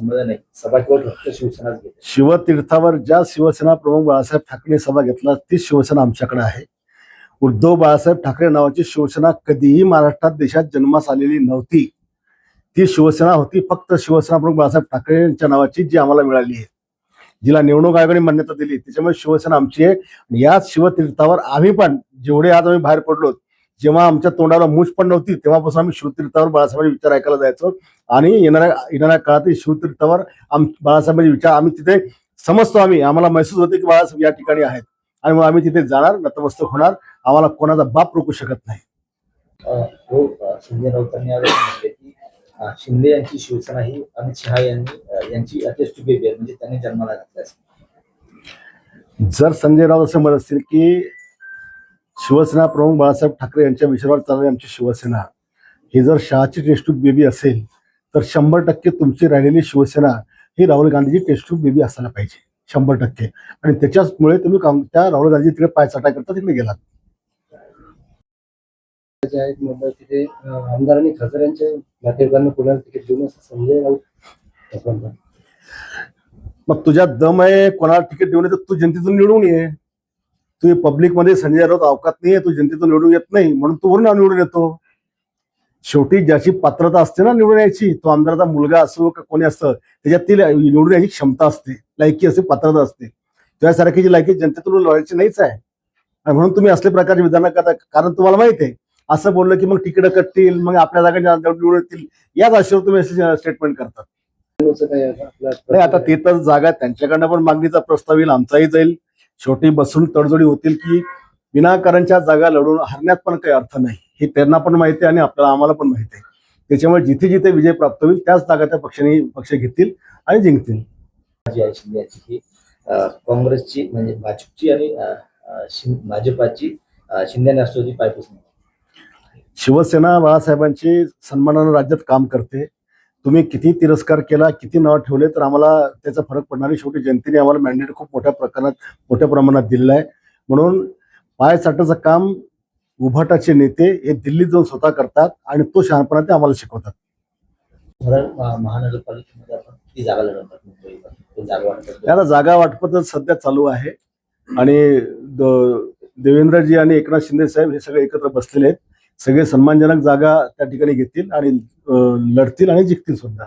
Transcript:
नाही शिवसेनाच घेते. शिवतीर्थावर ज्या शिवसेना प्रमुख बाळासाहेब ठाकरे सभा घेतला तीच शिवसेना आमच्याकडे आहे. उद्धव बाळासाहेब ठाकरे नावाची शिवसेना कधीही महाराष्ट्रात देशात जन्मास आलेली नव्हती. ती शिवसेना होती फक्त शिवसेना प्रमुख बाळासाहेब ठाकरे यांच्या नावाची जी आम्हाला मिळाली आहे. जिला निवडणूक आयोगाने मान्यता दिली. त्याच्यामुळे शिवसेना आमची आहे. याच शिवतीर्थावर आम्ही पण जेवढे आज आम्ही बाहेर पडलो जेव्हा आमच्या तोंडाला मूछ पण नव्हती तेव्हापासून आम्ही शिवतीर्थावर बाळासाहेबांचे विचार ऐकायला जायचो. आणि येणाऱ्या येणाऱ्या काळातील शिवतीर्थावर आम बाळासाहेबांचे विचार आम्ही तिथे समजतो आम्ही. आम्हाला महसूस होते की बाळासाहेब या ठिकाणी आहेत. आणि मग आम्ही तिथे जाणार नतमस्तक होणार. आम्हाला कोणाचा बाप रोखू शकत नाही. अं, हो संजय राऊतांनी यावेळी म्हटले की शिंदे यांची शिवसेना ही अमित शहा यांनी यांची अटेस्ट बेबी म्हणजे त्यांनी जन्माला घातल्यास जर संजय राऊत असं म्हणत असतील की शिवसेना प्रमुख बाळासाहेब ठाकरे यांच्या विचारावर चालणारी आमची शिवसेना. ही जर शहाची टेस्टूब बेबी असेल तर शंभर टक्के तुमची राहिलेली शिवसेना ही राहुल गांधीची टेस्टूब बेबी असायला पाहिजे शंभर टक्के. आणि त्याच्याचमुळे तुम्ही काम त्या राहुल गांधी तिकडे पाय चाटाय करता तिकडे गेलात. जे आहेत मुंबई तिथे अं, आमदारांनी खासदारांच्या नातेवाईकांना पुण्याला तिकीट देऊन असं संजय राऊत असं म्हणतात. मग तुझ्या दम आहे कोणाला तिकीट देऊन येतं तू जनतेतून निवडून ये. तू पब्लिकमध्ये संजय राऊत अवकात नाही तू जनतेतून निवडून येत नाही म्हणून तू वरून निवडून येतो. शेवटी ज्याची पात्रता असते ना निवडून यायची तो आमदाराचा मुलगा असो का कोणी असतं त्याच्यात ती निवडून यायची क्षमता असते लायकी असते पात्रता असते. त्यासारखीची लायकी जनतेतून लढायची नाहीच आहे. आणि म्हणून तुम्ही असले प्रकारचे विधान करता कारण तुम्हाला माहीत आहे असं बोललं की मग तिकीट कटतील मग आपल्या जागा निवडून येतील याच आशेवर तुम्ही असे स्टेटमेंट करतात नाही आता ते तर जागा त्यांच्याकडनं पण मागणीचा प्रस्ताव येईल आमचाही जाईल. शेवटी बसून तडजोडी होतील की विनाकारांच्या जागा लढून हरण्यात पण काही अर्थ नाही. हे त्यांना पण माहिती आहे आणि आपल्याला आम्हाला पण माहिती आहे. त्याच्यामुळे जिथे जिथे विजय प्राप्त होईल त्याच जागा त्या पक्षाने पक्ष घेतील आणि जिंकतील. ही काँग्रेसची म्हणजे भाजपची आणि भाजपाची शिंदे राष्ट्रवादी पायपुसणी. शिवसेना बाळासाहेबांची सन्मानानं राज्यात काम करते. तुम्ही किती तिरस्कार केला किती नाव ठेवले तर आम्हाला त्याचा फरक पडणार नाही. शेवटी जनतेने आम्हाला मॅन्डेट खूप मोठ्या प्रकारात मोठ्या प्रमाणात दिलेलं आहे. म्हणून पाय चाटाचं काम उभाटाचे नेते हे दिल्लीत जाऊन स्वतः करतात आणि तो शहाणपणा ते आम्हाला शिकवतात. महानगरपालिकेमध्ये आपण किती जागा लढवतात मुंबईमध्ये तो जागा वाटपतच सध्या चालू आहे. आणि देवेंद्रजी आणि एकनाथ शिंदे साहेब हे सगळे एकत्र बसलेले आहेत. सगळे सन्मानजनक जागा त्या ठिकाणी घेतील आणि लढतील आणि जिंकतील सुद्धा.